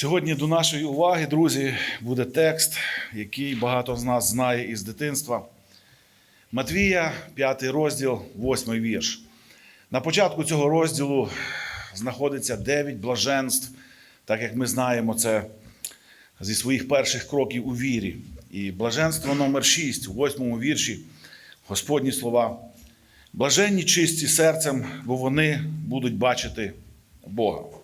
Сьогодні до нашої уваги, друзі, буде текст, який багато з нас знає із дитинства. Матвія, 5 розділ, 8 вірш. На початку цього розділу знаходиться 9 блаженств, так як ми знаємо це зі своїх перших кроків у вірі. І блаженство номер 6 у 8 вірші Господні слова. Блаженні чисті серцем, бо вони будуть бачити Бога.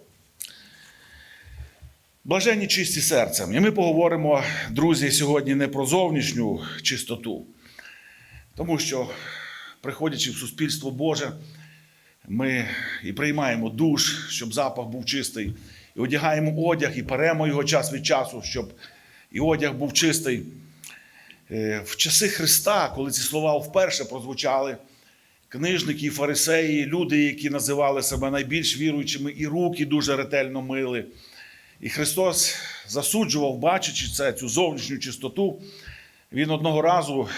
Блаженні чисті серцем. І ми поговоримо, друзі, сьогодні не про зовнішню чистоту, тому що, приходячи в суспільство Боже, ми і приймаємо душ, щоб запах був чистий, і одягаємо одяг, і перемо його час від часу, щоб і одяг був чистий. Е, В часи Христа, коли ці слова вперше прозвучали, книжники, фарисеї, люди, які називали себе найбільш віруючими, і руки дуже ретельно мили. І Христос засуджував, бачачи це, цю зовнішню чистоту, Він одного разу,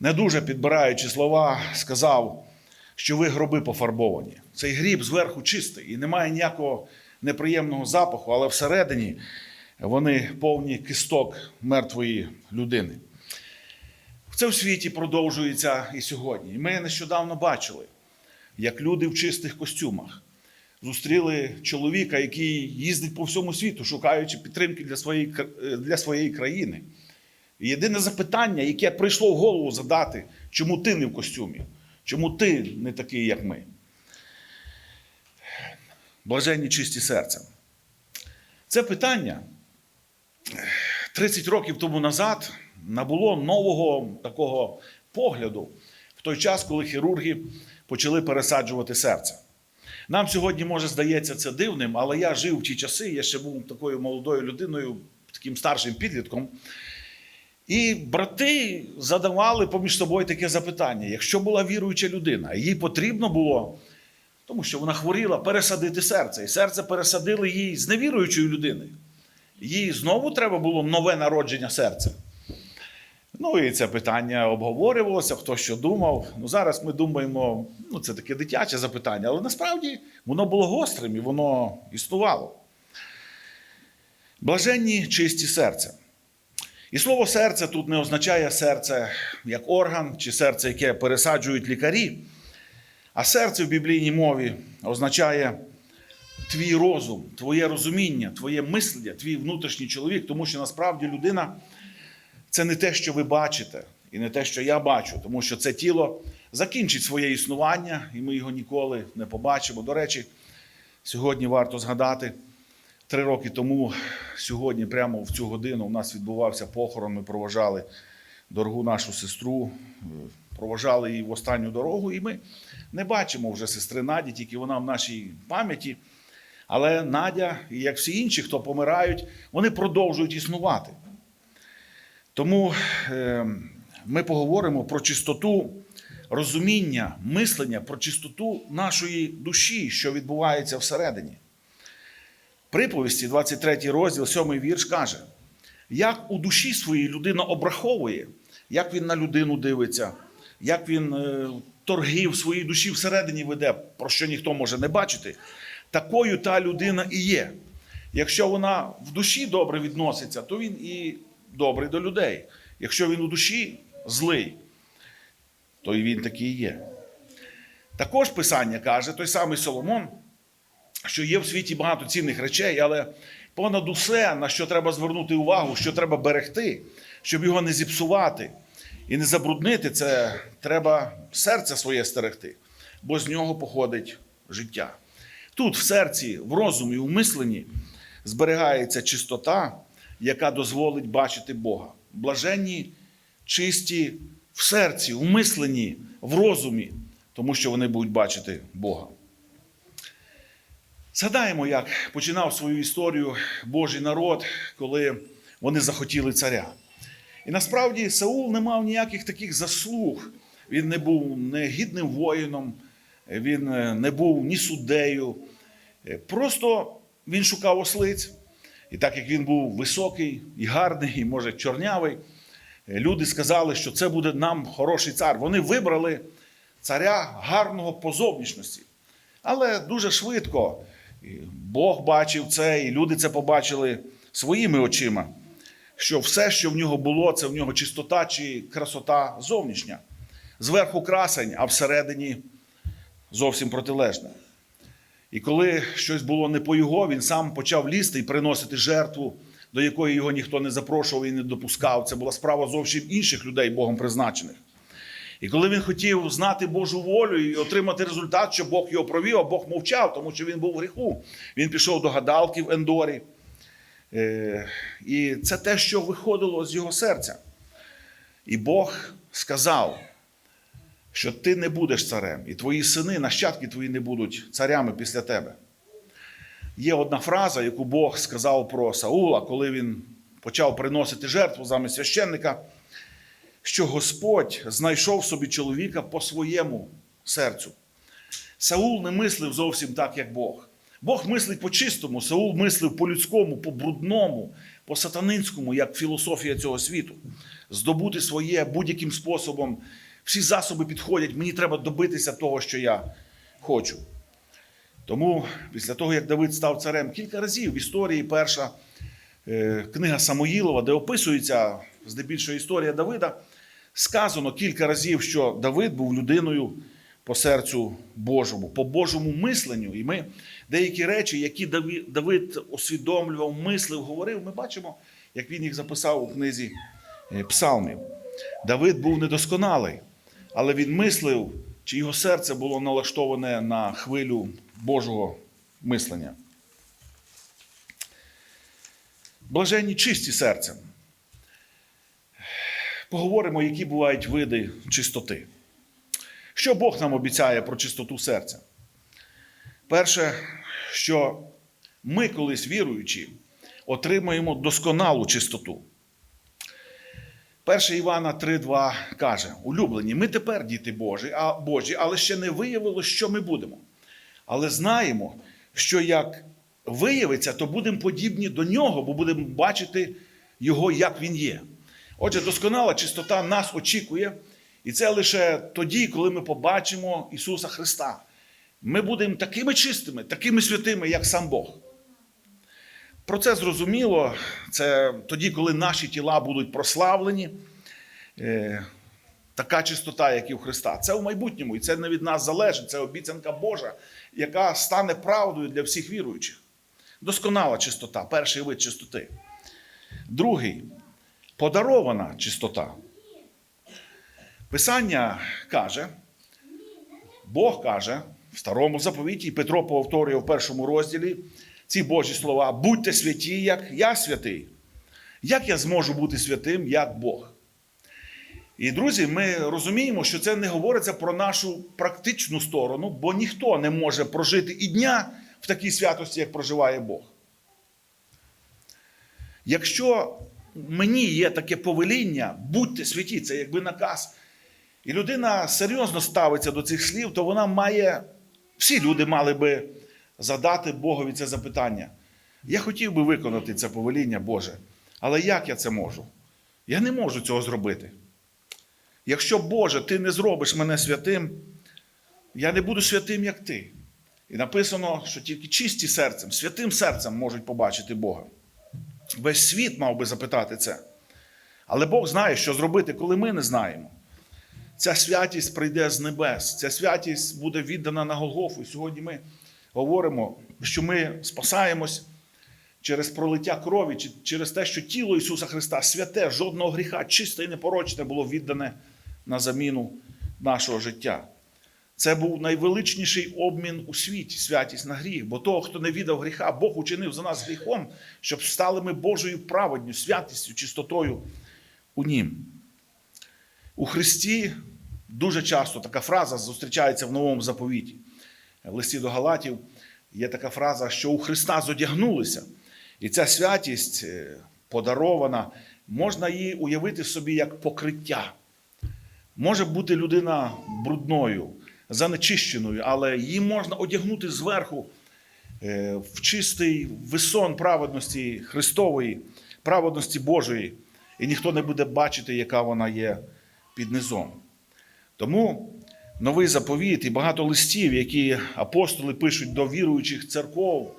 не дуже підбираючи слова, сказав, що ви гроби пофарбовані. Цей гріб зверху чистий і немає ніякого неприємного запаху, але всередині вони повні кисток мертвої людини. Це в світі продовжується і сьогодні. І ми нещодавно бачили, як люди в чистих костюмах зустріли чоловіка, який їздить по всьому світу, шукаючи підтримки для своєї, для своєї країни. І єдине запитання, яке прийшло в голову задати, чому ти не в костюмі? Чому ти не такий, як ми? Блаженні чисті серцем. Це питання 30 років тому назад набуло нового такого погляду в той час, коли хірурги почали пересаджувати серце. Нам сьогодні, може, здається це дивним, але я жив в ті часи, я ще був такою молодою людиною, таким старшим підлітком. І брати задавали поміж собою таке запитання: якщо була віруюча людина, їй потрібно було, тому що вона хворіла, пересадити серце. І серце пересадили їй з невіруючої людини. Їй знову треба було нове народження серця. Ну і це питання обговорювалося, хто що думав. Ну, зараз ми думаємо, ну це таке дитяче запитання, але насправді воно було гострим і воно існувало. Блаженні чисті серця. І слово серце тут не означає серце як орган чи серце, яке пересаджують лікарі, а серце в біблійній мові означає твій розум, твоє розуміння, твоє мислення, твій внутрішній чоловік, тому що насправді людина це не те, що ви бачите, і не те, що я бачу, тому що це тіло закінчить своє існування, і ми його ніколи не побачимо. До речі, сьогодні варто згадати. Три роки тому, сьогодні, прямо в цю годину, у нас відбувався похорон. Ми проважали дорогу нашу сестру, е, проважали її в останню дорогу, і ми не бачимо вже сестри Наді, тільки вона в нашій пам'яті. Але Надя, і як всі інші, хто помирають, вони продовжують існувати. Тому е, ми поговоримо про чистоту розуміння, мислення, про чистоту нашої душі, що відбувається всередині. Приповісті, 23 розділ, 7 вірш каже, як у душі своїй людина обраховує, як він на людину дивиться, як він е, торги в своїй душі всередині веде, про що ніхто може не бачити, такою та людина і є. Якщо вона в душі добре відноситься, то він і добрий до людей. Якщо він у душі злий, то і він такий є. Також Писання каже, той самий Соломон, що є в світі багато цінних речей, але понад усе, на що треба звернути увагу, що треба берегти, щоб його не зіпсувати і не забруднити, це треба серце своє стерегти, бо з нього походить життя. Тут, в серці, в розумі, в мисленні зберігається чистота, яка дозволить бачити Бога. Блаженні, чисті в серці, в мисленні, в розумі, тому що вони будуть бачити Бога. Згадаємо, як починав свою історію Божий народ, коли вони захотіли царя. І насправді Саул не мав ніяких таких заслуг. Він не був не гідним воїном, він е, не був ні суддею. Е, Просто він шукав ослиць. І так як він був високий і гарний, і може чорнявий, е, люди сказали, що це буде нам хороший цар. Вони вибрали царя гарного по зовнішності. Але дуже швидко Бог бачив це, і люди це побачили своїми очима, що все, що в нього було, це в нього чистота чи красота зовнішня. Зверху красень, а всередині зовсім протилежне. І коли щось було не по його, він сам почав лізти і приносити жертву, до якої його ніхто не запрошував і не допускав. Це була справа зовсім інших людей, Богом призначених. І коли він хотів знати Божу волю і отримати результат, що Бог його провів, а Бог мовчав, тому що він був в гріху. Він пішов до гадалки в Ендорі. Е, І це те, що виходило з його серця. І Бог сказав, що ти не будеш царем, і твої сини, нащадки твої не будуть царями після тебе. Є одна фраза, яку Бог сказав про Саула, коли він почав приносити жертву замість священника, що Господь знайшов собі чоловіка по своєму серцю. Саул не мислив зовсім так, як Бог. Бог мислить по-чистому, Саул мислив по-людському, по-брудному, по-сатанинському, як філософія цього світу. Здобути своє будь-яким способом. Всі засоби підходять, мені треба добитися того, що я хочу. Тому після того, як Давид став царем, кілька разів в історії перша е, книга Самоїлова, де описується здебільшого історія Давида, сказано кілька разів, що Давид був людиною по серцю Божому, по Божому мисленню. І ми деякі речі, які Давид усвідомлював, мислив, говорив, ми бачимо, як він їх записав у книзі Псалмів. Давид був недосконалий, але він мислив, чи його серце було налаштоване на хвилю Божого мислення. Блаженні чисті серцем. Поговоримо, які бувають види чистоти. Що Бог нам обіцяє про чистоту серця? Перше, що ми, колись віруючи, отримаємо досконалу чистоту. 1 Івана 3,2 каже: улюблені, ми тепер діти Божі, а Божі, але ще не виявило, що ми будемо. Але знаємо, що як виявиться, то будемо подібні до нього, бо будемо бачити його, як він є. Отже, досконала чистота нас очікує, і це лише тоді, коли ми побачимо Ісуса Христа. Ми будемо такими чистими, такими святими, як сам Бог. Про це зрозуміло, це тоді, коли наші тіла будуть прославлені, е, така чистота, як і у Христа. Це в майбутньому, і це не від нас залежить, це обіцянка Божа, яка стане правдою для всіх віруючих. Досконала чистота, перший вид чистоти. Другий подарована чистота. Писання каже, Бог каже в старому заповіті, і Петро повторює в першому розділі ці Божі слова: будьте святі, як я святий. Як я зможу бути святим, як Бог? І, друзі, ми розуміємо, що це не говориться про нашу практичну сторону, бо ніхто не може прожити і дня в такій святості, як проживає Бог. Якщо мені є таке повеління, будьте святі, це якби наказ, і людина серйозно ставиться до цих слів, то вона має, всі люди мали би задати Богові це запитання. Я хотів би виконати це повеління Боже, але як я це можу? Я не можу цього зробити. Якщо, Боже, ти не зробиш мене святим, я не буду святим, як ти. І написано, що тільки чисті серцем, святим серцем можуть побачити Бога. Весь світ мав би запитати це. Але Бог знає, що зробити, коли ми не знаємо. Ця святість прийде з небес, ця святість буде віддана на Голгофу. І сьогодні ми говоримо, що ми спасаємось через пролиття крові, через те, що тіло Ісуса Христа святе, жодного гріха, чисте і непорочне було віддане на заміну нашого життя. Це був найвеличніший обмін у світі, святість на гріх. Бо того, хто не віддав гріха, Бог учинив за нас гріхом, щоб стали ми Божою праведню, святістю, чистотою у Нім. У Христі дуже часто така фраза зустрічається в новому заповіті. Листі до Галатів є така фраза, що у Христа зодягнулися. І ця святість е, подарована, можна її уявити собі як покриття. Може бути людина брудною, занечищеною, але її можна одягнути зверху е, в чистий висон праведності Христової, праведності Божої, і ніхто не буде бачити, яка вона є під низом. Тому новий заповіт і багато листів, які апостоли пишуть до віруючих церков,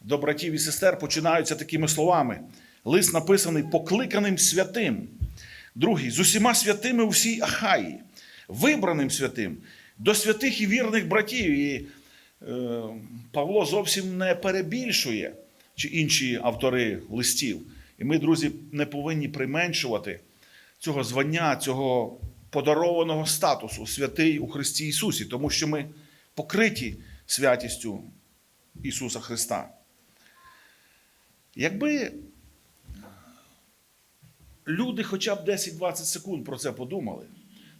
до братів і сестер, починаються такими словами. Лист написаний покликаним святим. Другий з усіма святими у всій Ахаї, вибраним святим, до святих і вірних братів. І е, Павло зовсім не перебільшує чи інші автори листів. І ми, друзі, не повинні применшувати цього звання, цього подарованого статусу святий у Христі Ісусі, тому що ми покриті святістю Ісуса Христа. Якби люди хоча б 10-20 секунд про це подумали,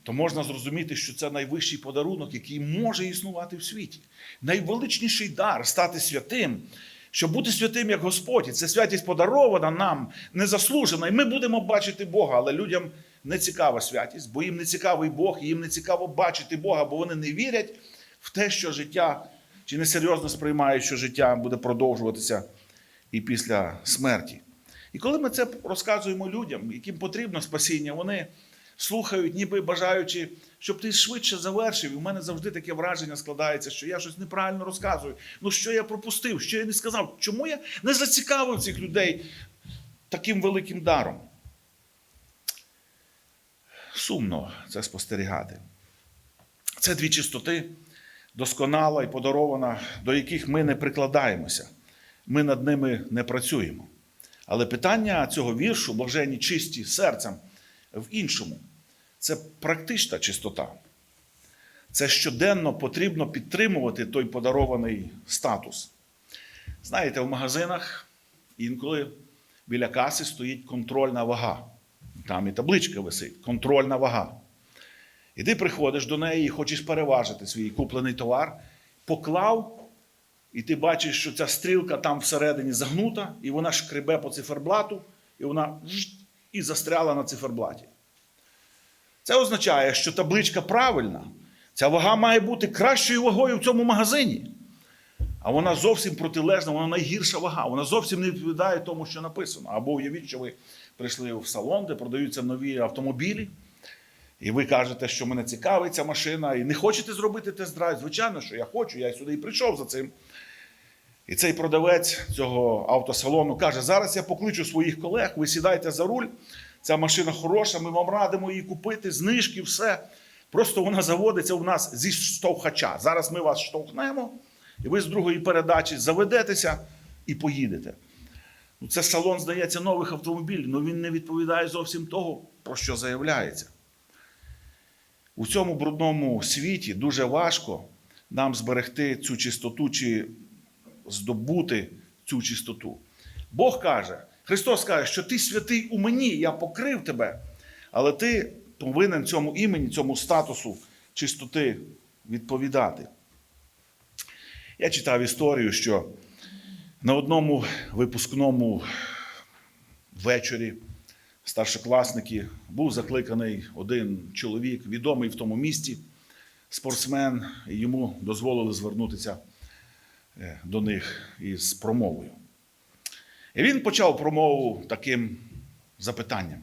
то можна зрозуміти, що це найвищий подарунок, який може існувати в світі. Найвеличніший дар стати святим, щоб бути святим як Господь. Ця святість подарована нам, незаслужена. І ми будемо бачити Бога, але людям не цікава святість, бо їм не цікавий Бог, і їм не цікаво бачити Бога, бо вони не вірять в те, що життя чи несерйозно сприймають, що життя буде продовжуватися і після смерті. І коли ми це розказуємо людям, яким потрібно спасіння, вони слухають, ніби бажаючи, щоб ти швидше завершив. І в мене завжди таке враження складається, що я щось неправильно розказую. Ну що я пропустив, що я не сказав? Чому я не зацікавив цих людей таким великим даром? Сумно це спостерігати. Це дві чистоти, досконала і подарована, до яких ми не прикладаємося. Ми над ними не працюємо. Але питання цього віршу, блаженні чисті серцем, в іншому. Це практична чистота. Це щоденно потрібно підтримувати той подарований статус. Знаєте, в магазинах інколи біля каси стоїть контрольна вага. Там і табличка висить контрольна вага. І ти приходиш до неї і хочеш переважити свій куплений товар, поклав, і ти бачиш, що ця стрілка там всередині загнута, і вона шкребе по циферблату, і вона і застряла на циферблаті. Це означає, що табличка правильна. Ця вага має бути кращою вагою в цьому магазині. А вона зовсім протилежна, вона найгірша вага. Вона зовсім не відповідає тому, що написано. Або уявіть, що ви прийшли в салон, де продаються нові автомобілі, і ви кажете, що мене цікавить ця машина, і не хочете зробити тест-драйв. Звичайно, що я хочу, я сюди і прийшов за цим. І цей продавець цього автосалону каже: зараз я покличу своїх колег, ви сідайте за руль. Ця машина хороша, ми вам радимо її купити, знижки, все. Просто вона заводиться у нас зі штовхача. Зараз ми вас штовхнемо, і ви з другої передачі заведетеся і поїдете. Ну, Це салон, здається, нових автомобілів, але він не відповідає зовсім того, про що заявляється. У цьому брудному світі дуже важко нам зберегти цю чистоту чи здобути цю чистоту. Бог каже, Христос каже, що ти святий у мені, я покрив тебе, але ти повинен цьому імені, цьому статусу чистоти відповідати. Я читав історію, що на одному випускному вечорі старшокласники був закликаний один чоловік, відомий в тому місті, спортсмен, і йому дозволили звернутися е, до них із промовою. І він почав промову таким запитанням.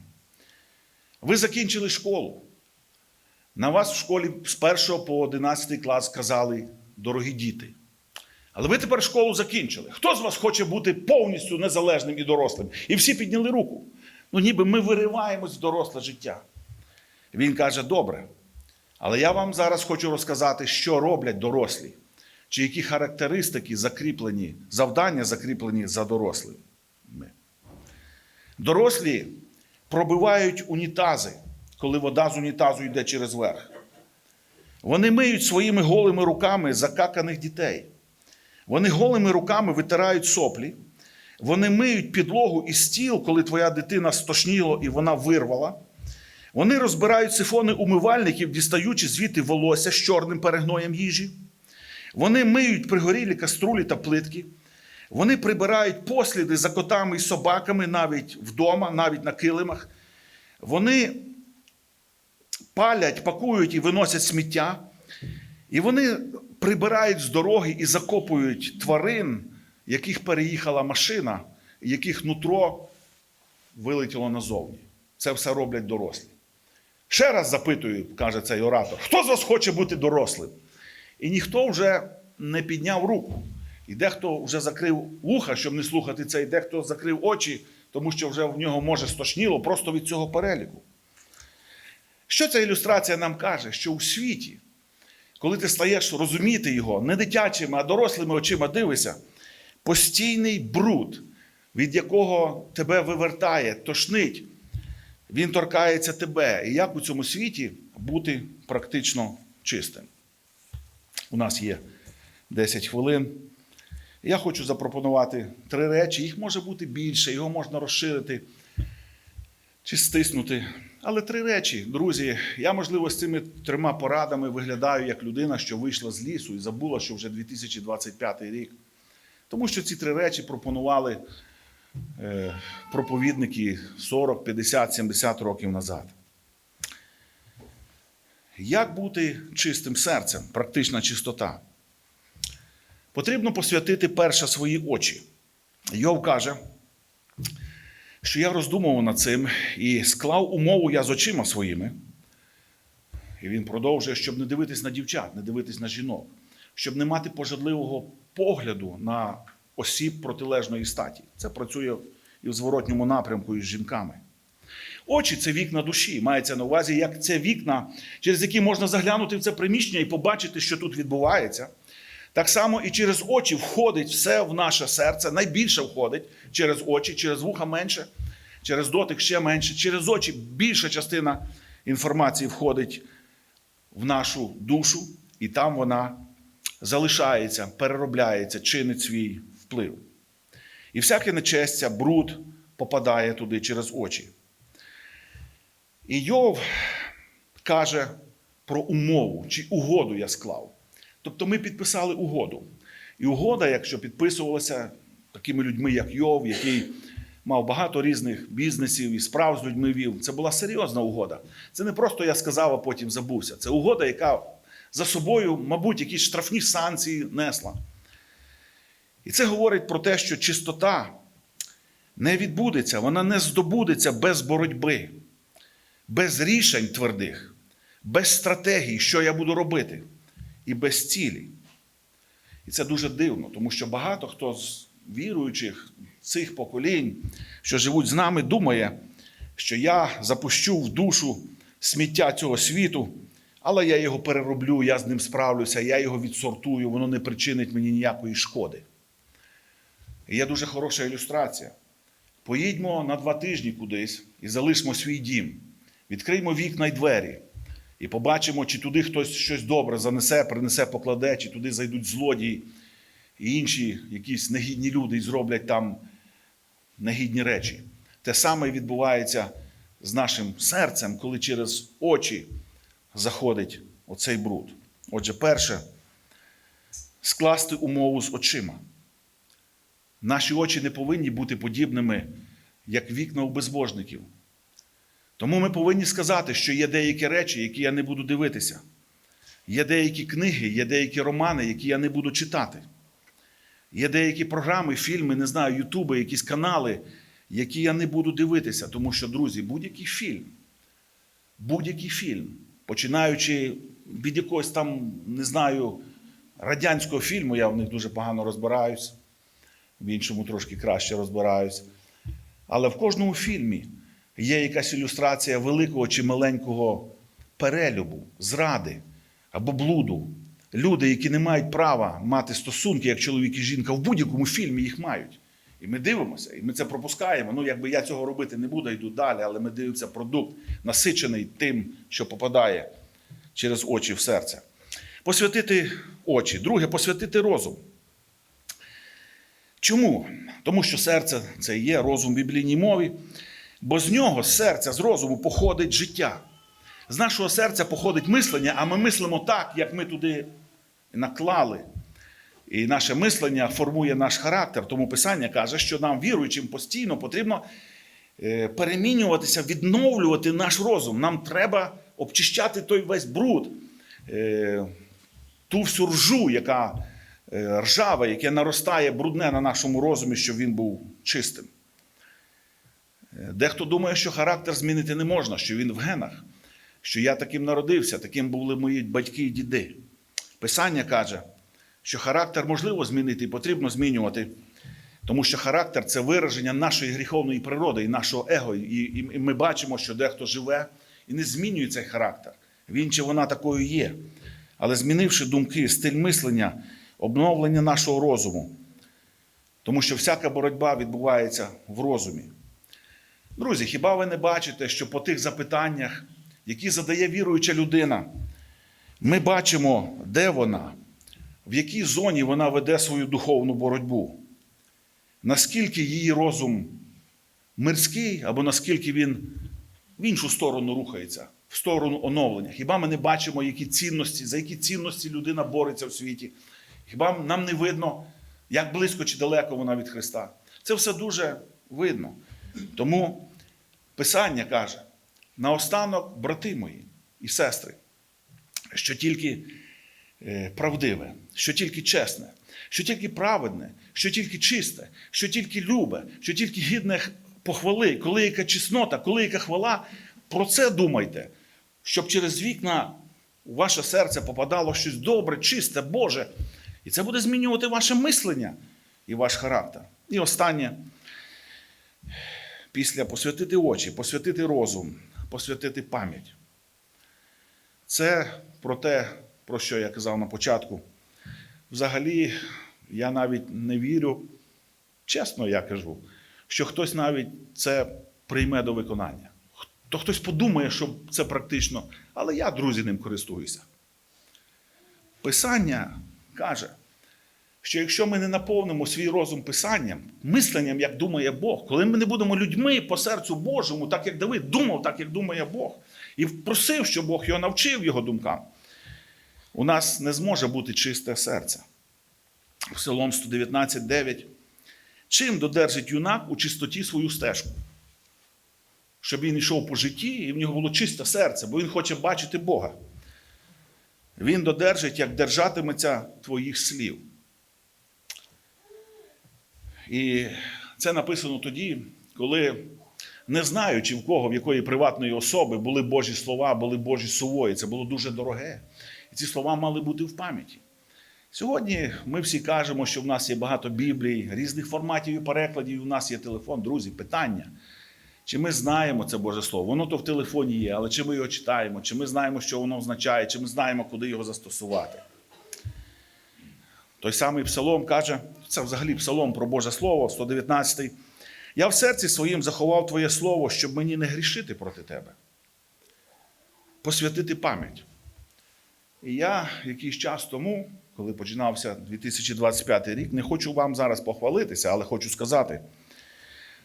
Ви закінчили школу. На вас в школі з 1 по 11 клас казали дорогі діти. Але ви тепер школу закінчили. Хто з вас хоче бути повністю незалежним і дорослим? І всі підняли руку. Ну, ніби ми вириваємось в доросле життя. Він каже: добре. Але я вам зараз хочу розказати, що роблять дорослі, чи які характеристики закріплені, завдання закріплені за дорослими. Дорослі пробивають унітази, коли вода з унітазу йде через верх. Вони миють своїми голими руками закаканих дітей. Вони голими руками витирають соплі. Вони миють підлогу і стіл, коли твоя дитина стошніло і вона вирвала. Вони розбирають сифони умивальників, дістаючи звідти волосся з чорним перегноєм їжі. Вони миють пригорілі каструлі та плитки. Вони прибирають посліди за котами і собаками навіть вдома, навіть на килимах. Вони палять, пакують і виносять сміття. І вони прибирають з дороги і закопують тварин, яких переїхала машина, яких нутро вилетіло назовні. Це все роблять дорослі. Ще раз запитую, каже цей оратор, хто з вас хоче бути дорослим? І ніхто вже не підняв руку. І дехто вже закрив вуха, щоб не слухати це, і дехто закрив очі, тому що вже в нього може стошніло просто від цього переліку. Що ця ілюстрація нам каже? Що у світі, коли ти стаєш розуміти його не дитячими, а дорослими очима дивишся, постійний бруд, від якого тебе вивертає, тошнить, він торкається тебе. І як у цьому світі бути практично чистим? У нас є 10 хвилин. Я хочу запропонувати три речі. Їх може бути більше, його можна розширити чи стиснути. Але три речі, друзі, я, можливо, з цими трьома порадами виглядаю як людина, що вийшла з лісу і забула, що вже 2025 рік. Тому що ці три речі пропонували е, проповідники 40, 50, 70 років назад. Як бути чистим серцем? Практична чистота. Потрібно посвятити перше свої очі. Йов каже, що я роздумував над цим і склав умову я з очима своїми. І він продовжує, щоб не дивитись на дівчат, не дивитись на жінок, щоб не мати пожадливого погляду на осіб протилежної статі. Це працює і в зворотньому напрямку із жінками. Очі це вікна душі. Мається на увазі, як це вікна, через які можна заглянути в це приміщення і побачити, що тут відбувається. Так само і через очі входить все в наше серце. Найбільше входить через очі, через вуха менше, через дотик ще менше, через очі більша частина інформації входить в нашу душу, і там вона залишається, переробляється, чинить свій вплив. І всяке нечестя, бруд попадає туди через очі. І Йов каже про умову чи угоду я склав. Тобто ми підписали угоду. І угода, якщо підписувалася такими людьми, як Йов, який мав багато різних бізнесів і справ з людьми вів, це була серйозна угода. Це не просто я сказав, а потім забувся. Це угода, яка за собою, мабуть, якісь штрафні санкції несла. І це говорить про те, що чистота не відбудеться, вона не здобудеться без боротьби, без рішень твердих, без стратегії, що я буду робити і без цілі. І це дуже дивно, тому що багато хто з віруючих цих поколінь, що живуть з нами, думає, що я запущу в душу сміття цього світу, але я його перероблю, я з ним справлюся, я його відсортую, воно не причинить мені ніякої шкоди. І є дуже хороша ілюстрація. Поїдьмо на два тижні кудись і залишмо свій дім, відкриймо вікна й двері. І побачимо, чи туди хтось щось добре занесе, принесе, покладе, чи туди зайдуть злодії і інші якісь негідні люди і зроблять там негідні речі. Те саме відбувається з нашим серцем, коли через очі заходить оцей бруд. Отже, перше, скласти умову з очима. Наші очі не повинні бути подібними, як вікна у безбожників. Тому ми повинні сказати, що є деякі речі, які я не буду дивитися. Є деякі книги, є деякі романи, які я не буду читати. Є деякі програми, фільми, не знаю, ютуби, якісь канали, які я не буду дивитися. Тому що, друзі, будь-який фільм, будь-який фільм, починаючи від якогось там, не знаю, радянського фільму, я в них дуже погано розбираюсь, в іншому трошки краще розбираюсь. Але в кожному фільмі є якась ілюстрація великого чи маленького перелюбу, зради або блуду. Люди, які не мають права мати стосунки, як чоловік і жінка, в будь-якому фільмі їх мають. І ми дивимося, і ми це пропускаємо. Ну, якби я цього робити не буду, йду далі, але ми дивимося продукт, насичений тим, що попадає через очі в серце. Посвятити очі. Друге, посвятити розум. Чому? Тому що серце це є розум в біблійній мові, бо з нього, з серця, з розуму походить життя. З нашого серця походить мислення, а ми мислимо так, як ми туди наклали. І наше мислення формує наш характер. Тому Писання каже, що нам, віруючим, постійно потрібно е, перемінюватися, відновлювати наш розум. Нам треба обчищати той весь бруд, е, ту всю ржу, яка е, ржава, яке наростає брудне на нашому розумі, щоб він був чистим. Дехто думає, що характер змінити не можна, що він в генах. що я таким народився, таким були мої батьки і діди. Писання каже, що характер можливо змінити і потрібно змінювати, тому що характер це вираження нашої гріховної природи і нашого его. І, і, ми бачимо, що дехто живе і не змінює цей характер. Він чи вона такою є. Але змінивши думки, стиль мислення, обновлення нашого розуму, тому що всяка боротьба відбувається в розумі. Друзі, хіба ви не бачите, що по тих запитаннях, які задає віруюча людина, ми бачимо, де вона, в якій зоні вона веде свою духовну боротьбу, наскільки її розум мирський, або наскільки він в іншу сторону рухається, в сторону оновлення. Хіба ми не бачимо, які цінності, за які цінності людина бореться в світі? Хіба нам не видно, як близько чи далеко вона від Христа? Це все дуже видно. Тому Писання каже: наостанок, брати мої і сестри, що тільки е, правдиве, що тільки чесне, що тільки праведне, що тільки чисте, що тільки любе, що тільки гідне похвали, коли яка чеснота, коли яка хвала, про це думайте, щоб через вікна у ваше серце попадало щось добре, чисте, Боже. І це буде змінювати ваше мислення і ваш характер. І останнє після посвятити очі, посвятити розум, посвятити пам'ять. Це про те, про що я казав на початку. Взагалі, я навіть не вірю, чесно я кажу, що хтось навіть це прийме до виконання. То хтось подумає, що це практично, але я, друзі, ним користуюся. Писання каже, що якщо ми не наповнимо свій розум писанням, мисленням, як думає Бог, коли ми не будемо людьми по серцю Божому, так як Давид думав, так як думає Бог, і просив, щоб Бог його навчив його думкам, у нас не зможе бути чисте серце. Псалом 119,9. Чим додержить юнак у чистоті свою стежку? Щоб він йшов по житті, і в нього було чисте серце, бо він хоче бачити Бога. Він додержить, як держатиметься твоїх слів. І це написано тоді, коли, не знаючи в кого, в якої приватної особи були Божі слова, були Божі сувої, це було дуже дороге. І ці слова мали бути в пам'яті. Сьогодні ми всі кажемо, що в нас є багато біблій, різних форматів і перекладів, і у нас є телефон. Друзі, питання. Чи ми знаємо це Боже Слово? Воно то в телефоні є, але чи ми його читаємо, чи ми знаємо, що воно означає, чи ми знаємо, куди його застосувати. Той самий псалом каже, це взагалі псалом про Боже Слово, 119. Я в серці своїм заховав Твоє Слово, щоб мені не грішити проти Тебе. Посвятити пам'ять. І я якийсь час тому, коли починався 2025 рік, не хочу вам зараз похвалитися, але хочу сказати,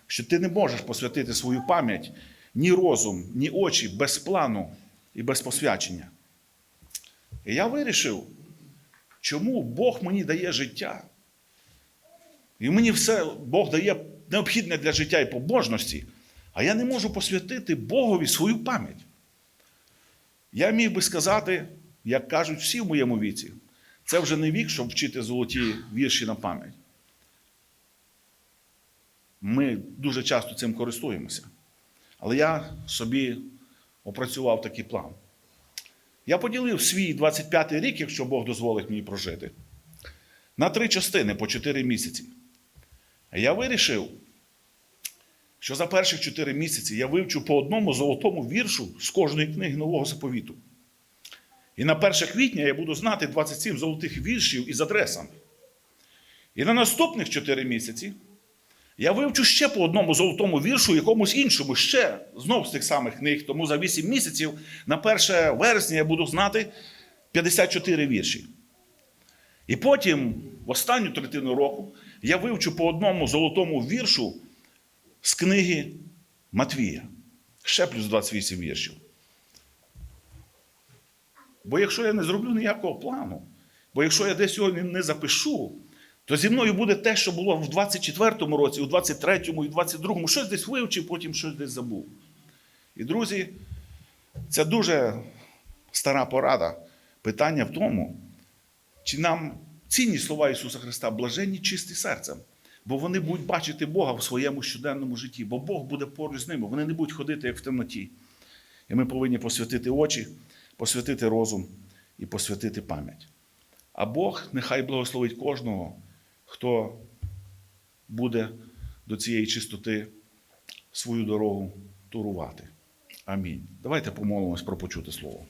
що ти не можеш посвятити свою пам'ять ні розум, ні очі без плану і без посвячення. І я вирішив, чому Бог мені дає життя. І мені все Бог дає необхідне для життя і побожності, а я не можу посвятити Богові свою пам'ять. Я міг би сказати, як кажуть всі в моєму віці, це вже не вік, щоб вчити золоті вірші на пам'ять. Ми дуже часто цим користуємося. Але я собі опрацював такий план. Я поділив свій 25-й рік, якщо Бог дозволить мені прожити, на три частини по 4 місяці. Я вирішив, що за перших 4 місяці я вивчу по одному золотому віршу з кожної книги Нового заповіту. І на 1 квітня я буду знати 27 золотих віршів із адресами. І на наступних 4 місяці я вивчу ще по одному золотому віршу, якомусь іншому, ще знов з тих самих книг. Тому за 8 місяців на 1 вересня я буду знати 54 вірші. І потім, в останню третину року, я вивчу по одному золотому віршу з книги Матвія. Ще плюс 28 віршів. Бо якщо я не зроблю ніякого плану, бо якщо я десь його не запишу, то зі мною буде те, що було в 24-му році, у 23-му і 22-му, щось десь вивчив, потім щось десь забув. І, друзі, це дуже стара порада. Питання в тому, чи нам цінні слова Ісуса Христа блаженні чисті серцем, бо вони будуть бачити Бога в своєму щоденному житті, бо Бог буде поруч з ними, вони не будуть ходити як в темноті. І ми повинні посвятити очі, посвятити розум і посвятити пам'ять. А Бог нехай благословить кожного, хто буде до цієї чистоти свою дорогу турувати. Амінь. Давайте помолимось про почуте слово.